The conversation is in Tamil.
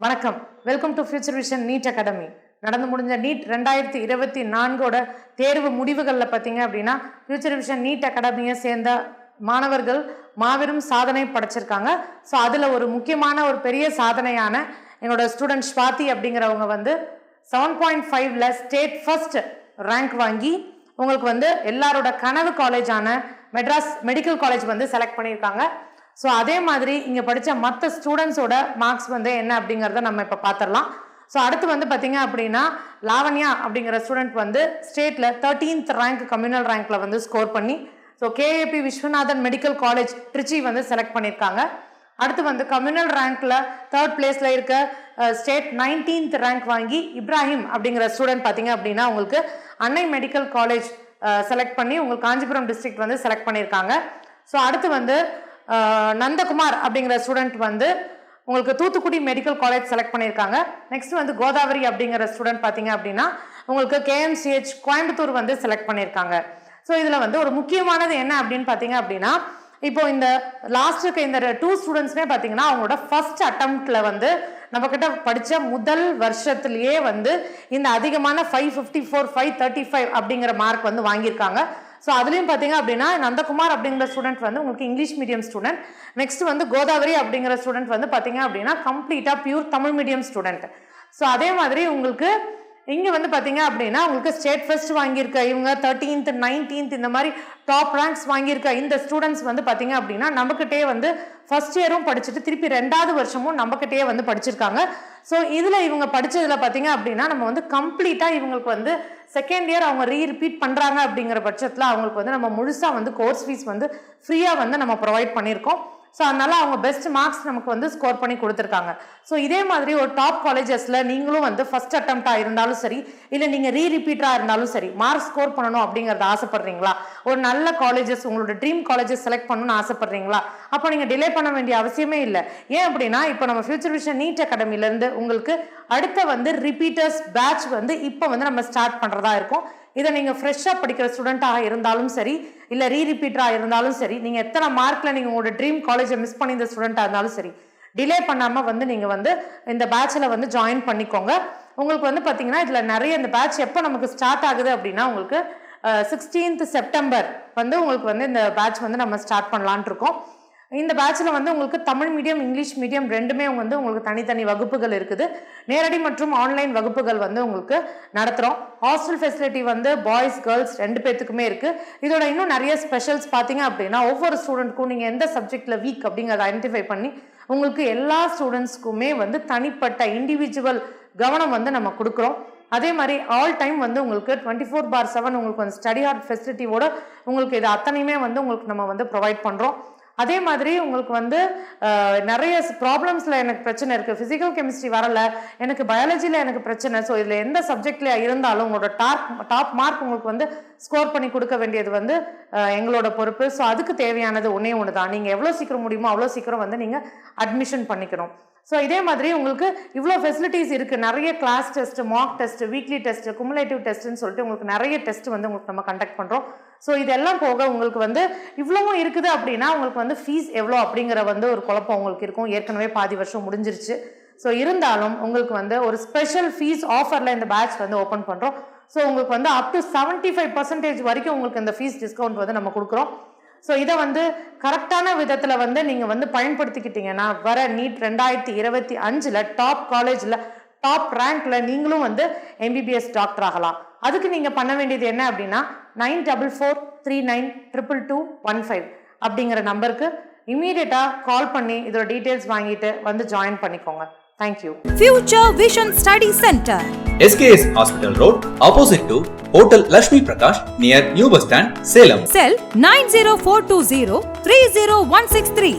வணக்கம். Welcome to future vision NEET academy நடந்து முடிஞ்ச நீட் ரெண்டாயிரத்தி இருபத்தி நான்கோட தேர்வு முடிவுகளில் பார்த்தீங்க அப்படின்னா ஃபியூச்சர் விஷன் நீட் அகாடமியை சேர்ந்த மாணவர்கள் மாபெரும் சாதனை படைச்சிருக்காங்க. ஸோ அதில் ஒரு முக்கியமான ஒரு பெரிய சாதனையான எங்களோட ஸ்டூடெண்ட் ஸ்வாதி அப்படிங்கிறவங்க வந்து செவன் பாயிண்ட் ஃபைவ்ல ஸ்டேட் ஃபர்ஸ்ட் ரேங்க் வாங்கி உங்களுக்கு வந்து எல்லாரோட கனவு காலேஜான மெட்ராஸ் மெடிக்கல் காலேஜ் வந்து செலக்ட் பண்ணியிருக்காங்க. ஸோ அதே மாதிரி இங்கே படித்த மற்ற ஸ்டூடெண்ட்ஸோட மார்க்ஸ் வந்து என்ன அப்படிங்கிறத நம்ம இப்போ பார்த்துடலாம் ஸோ அடுத்து வந்து பார்த்தீங்க அப்படின்னா லாவண்யா அப்படிங்கிற ஸ்டூடெண்ட் வந்து ஸ்டேட்டில் தேர்ட்டீன்த் ரேங்க் கம்யூனல் ரேங்க்ல வந்து ஸ்கோர் பண்ணி so K A P Viswanathan medical college Trichy வந்து செலக்ட் பண்ணியிருக்காங்க அடுத்து வந்து கம்யூனல் ரேங்க்ல தேர்ட் பிளேஸ்ல இருக்க ஸ்டேட் நைன்டீன்த் ரேங்க் வாங்கி இப்ராஹிம் அப்படிங்கிற ஸ்டூடெண்ட் பார்த்தீங்க அப்படின்னா உங்களுக்கு அன்னை மெடிக்கல் காலேஜ் செலக்ட் பண்ணி உங்களுக்கு காஞ்சிபுரம் டிஸ்ட்ரிக்ட் வந்து செலக்ட் பண்ணியிருக்காங்க ஸோ அடுத்து வந்து நந்தகுமார் அப்படிங்கிற ஸ்டூடெண்ட் வந்து உங்களுக்கு தூத்துக்குடி மெடிக்கல் காலேஜ் செலக்ட் பண்ணியிருக்காங்க. நெக்ஸ்ட் வந்து கோதாவரி அப்படிங்கிற ஸ்டூடெண்ட் பார்த்தீங்க அப்படின்னா உங்களுக்கு கேஎம்சிஹெச் கோயம்புத்தூர் வந்து செலக்ட் பண்ணியிருக்காங்க. ஸோ இதில் வந்து ஒரு முக்கியமானது என்ன அப்படின்னு பார்த்தீங்க அப்படின்னா இப்போ இந்த லாஸ்ட்டுக்கு இந்த டூ ஸ்டூடெண்ட்ஸ்மே பார்த்தீங்கன்னா அவங்களோட ஃபர்ஸ்ட் அட்டம்ப்டில் வந்து நம்மக்கிட்ட படித்த முதல் வருஷத்துலேயே வந்து இந்த அதிகமான five fifty four five thirty five அப்படிங்கிற மார்க் வந்து வாங்கியிருக்காங்க. ஸோ அதுலேயும் பார்த்தீங்க அப்படின்னா நந்தகுமார் அப்படிங்கிற ஸ்டூடெண்ட் வந்து உங்களுக்கு இங்கிலீஷ் மீடியம் ஸ்டூடெண்ட் நெக்ஸ்ட் வந்து கோதாவரி அப்படிங்கிற ஸ்டூடெண்ட் வந்து பார்த்தீங்க அப்படின்னா கம்ப்ளீட்டாக pure Tamil medium student so அதே மாதிரி உங்களுக்கு இங்கே வந்து பார்த்தீங்க அப்படின்னா உங்களுக்கு ஸ்டேட் ஃபர்ஸ்ட் வாங்கியிருக்க இவங்க தேர்ட்டீன்த் நைன்டீன்த் இந்த மாதிரி டாப் ரேங்க்ஸ் வாங்கியிருக்க இந்த ஸ்டூடெண்ட்ஸ் வந்து பார்த்தீங்க அப்படின்னா நம்மக்கிட்டே வந்து ஃபஸ்ட் இயரும் படிச்சுட்டு திருப்பி ரெண்டாவது வருஷமும் நம்மக்கிட்டே வந்து படிச்சிருக்காங்க. ஸோ இதில் இவங்க படித்ததில் பார்த்தீங்க அப்படின்னா நம்ம வந்து கம்ப்ளீட்டாக இவங்களுக்கு வந்து செகண்ட் இயர் அவங்க ரீ ரிப்பீட் பண்ணுறாங்க அப்படிங்கிற பட்சத்தில் அவங்களுக்கு வந்து நம்ம முழுசாக வந்து கோர்ஸ் ஃபீஸ் வந்து ஃப்ரீயாக வந்து நம்ம ப்ரொவைட் பண்ணியிருக்கோம். ஸோ அதனால அவங்க பெஸ்ட் மார்க்ஸ் நமக்கு வந்து ஸ்கோர் பண்ணி கொடுத்துருக்காங்க. ஸோ இதே மாதிரி ஒரு டாப் காலேஜஸில் நீங்களும் வந்து ஃபர்ஸ்ட் அட்டம்ப்டாக இருந்தாலும் சரி இல்லை நீங்கள் ரீ ரிப்பீட்டாக இருந்தாலும் சரி மார்க் ஸ்கோர் பண்ணணும் அப்படிங்கிறத ஆசைப்படுறீங்களா? ஒரு நல்ல காலேஜஸ் உங்களோட ட்ரீம் காலேஜஸ் செலக்ட் பண்ணணும்னு ஆசைப்படுறீங்களா? அப்போ நீங்கள் டிலே பண்ண வேண்டிய அவசியமே இல்லை. ஏன் அப்படின்னா இப்போ நம்ம ஃபியூச்சர் விஷன் நீட் அகாடமிலேருந்து உங்களுக்கு அடுத்த வந்து ரிப்பீட்டர்ஸ் பேட்ச் வந்து இப்போ வந்து நம்ம ஸ்டார்ட் பண்ணுறதா இருக்கும். இதை நீங்கள் ஃப்ரெஷ்ஷாக படிக்கிற ஸ்டூடெண்ட்டாக இருந்தாலும் சரி இல்லை ரீ ரிப்பீட்டராக இருந்தாலும் சரி நீங்கள் எத்தனை மார்க்கில் நீங்கள் உங்களோட ட்ரீம் காலேஜை மிஸ் பண்ணி இந்த ஸ்டூடெண்ட்டாக இருந்தாலும் சரி டிலே பண்ணாமல் வந்து நீங்கள் வந்து இந்த பேட்சில் வந்து ஜாயின் பண்ணிக்கோங்க. உங்களுக்கு வந்து பார்த்தீங்கன்னா இதில் நிறைய இந்த பேட்ச் எப்போ நமக்கு ஸ்டார்ட் ஆகுது அப்படின்னா உங்களுக்கு சிக்ஸ்டீன்த் செப்டம்பர் வந்து உங்களுக்கு வந்து இந்த பேட்ச் வந்து நம்ம ஸ்டார்ட் பண்ணலான் இருக்கோம். இந்த பேட்சில் வந்து உங்களுக்கு தமிழ் மீடியம் இங்கிலீஷ் மீடியம் ரெண்டுமே வந்து உங்களுக்கு தனித்தனி வகுப்புகள் இருக்குது. நேரடி மற்றும் ஆன்லைன் வகுப்புகள் வந்து உங்களுக்கு நடத்துகிறோம் ஹாஸ்டல் ஃபெசிலிட்டி வந்து பாய்ஸ் கேர்ள்ஸ் ரெண்டு பேர்த்துக்குமே இருக்குது இதோட இன்னும் நிறைய ஸ்பெஷல்ஸ் பார்த்தீங்க அப்படின்னா ஒவ்வொரு ஸ்டூடெண்ட்க்கும் நீங்கள் எந்த சப்ஜெக்டில் வீக் அப்படிங்கிறத ஐடென்டிஃபை பண்ணி உங்களுக்கு எல்லா ஸ்டூடெண்ட்ஸ்க்குமே வந்து தனிப்பட்ட இண்டிவிஜுவல் கவனம் வந்து நம்ம கொடுக்குறோம். அதே மாதிரி ஆல் டைம் வந்து உங்களுக்கு டுவெண்ட்டி ஃபோர் பார் செவன் உங்களுக்கு வந்து ஸ்டடி ஹார்ட் ஃபெசிலிட்டியோட உங்களுக்கு இது அத்தனையுமே வந்து உங்களுக்கு நம்ம வந்து ப்ரொவைட் பண்ணுறோம் அதே மாதிரி உங்களுக்கு வந்து நிறைய ப்ராப்ளம்ஸில் எனக்கு பிரச்சனை இருக்குது ஃபிசிக்கல் கெமிஸ்ட்ரி வரல. எனக்கு பயாலஜியில் எனக்கு பிரச்சனை. ஸோ இதில் எந்த சப்ஜெக்டில் இருந்தாலும் உங்களோட டாப் டாப் மார்க் உங்களுக்கு வந்து ஸ்கோர் பண்ணி கொடுக்க வேண்டியது வந்து எங்களோட பொறுப்பு. ஸோ அதுக்கு தேவையானது ஒன்றே ஒன்று தான் நீங்கள் எவ்வளோ சீக்கிரம் முடியுமோ அவ்வளோ சீக்கிரம் வந்து நீங்கள் அட்மிஷன் பண்ணிக்கணும். ஸோ இதே மாதிரி உங்களுக்கு இவ்வளோ ஃபெசிலிட்டிஸ் இருக்குது நிறைய class test mark test weekly test cumulative டெஸ்ட்னு சொல்லிட்டு உங்களுக்கு நிறைய டெஸ்ட் வந்து உங்களுக்கு நம்ம கண்டக்ட் பண்ணுறோம் ஸோ இதெல்லாம் போக உங்களுக்கு வந்து இவ்வளவும் இருக்குது அப்படின்னா உங்களுக்கு வந்து ஃபீஸ் எவ்வளோ அப்படிங்கிற வந்து ஒரு குழப்பம் உங்களுக்கு இருக்கும். ஏற்கனவே பாதி வருஷம் முடிஞ்சிருச்சு. ஸோ இருந்தாலும் உங்களுக்கு வந்து ஒரு ஸ்பெஷல் ஃபீஸ் ஆஃபரில் இந்த பேட்ச் வந்து ஓப்பன் பண்ணுறோம் ஸோ உங்களுக்கு வந்து up to seventy five percentage வரைக்கும் உங்களுக்கு இந்த ஃபீஸ் டிஸ்கவுண்ட் வந்து நம்ம கொடுக்குறோம். ஸோ இதை வந்து கரெக்டான விதத்தில் வந்து நீங்கள் வந்து பயன்படுத்திக்கிட்டீங்கன்னா வர நீட் ரெண்டாயிரத்தி இருபத்தி அஞ்சில் டாப் காலேஜில் டாப் ரேங்க்ல நீங்களும் வந்து எம்பிபிஎஸ் டாக்டர் ஆகலாம். அதுக்கு நீங்கள் பண்ண வேண்டியது என்ன அப்படின்னா nine double four three nine triple two one five அப்படிங்கிற நம்பருக்கு இமீடியட்டாக கால் பண்ணி இதோட டீட்டெயில்ஸ் வாங்கிட்டு வந்து ஜாயின் பண்ணிக்கோங்க. Thank you. Future Vision Study Center. SKS Hospital Road, opposite to Hotel Lakshmi Prakash, near New Bus Stand, Salem. Cell 90420